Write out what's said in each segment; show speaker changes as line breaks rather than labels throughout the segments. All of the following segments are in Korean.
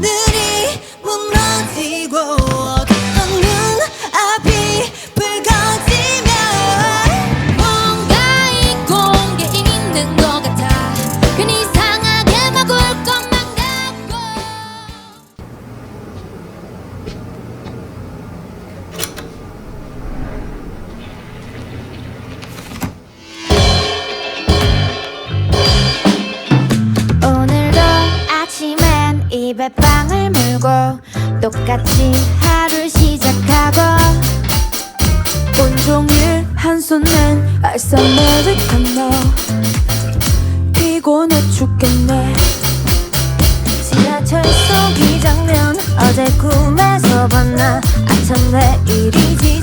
늘
빵을 물고 똑같이 하루 시작하고
온종일 한 손엔 아이스 아메리카노 피곤해 죽겠네
지하철 속 이 장면 어제 꿈에서 봤나 아참 내일이지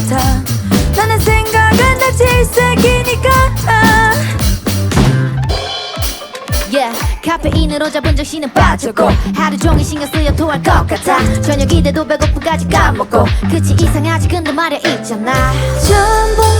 같아 나는 생각은 다 질색이니까
yeah. 카페인으로 잡은 정신은 빠졌고 하루 종일 신경 쓰여 토할 것 같아 저녁이 돼도 배고프까지 까먹고 그치 이상하지 근데 말이 있잖아
전부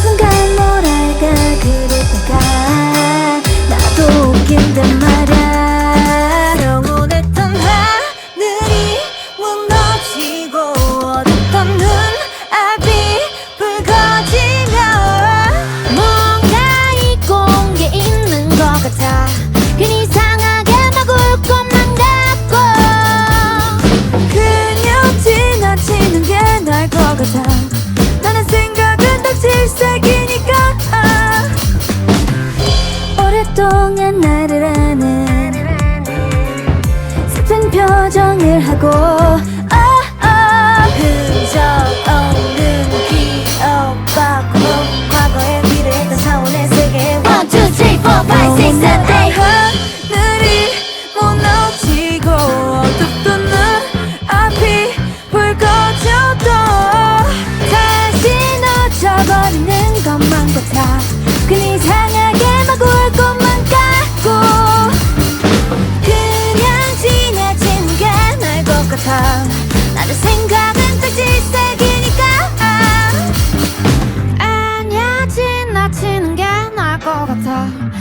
过。
나는 생각은 딱지색이니까
아, 아니야 지나치는 게 나을 것 같아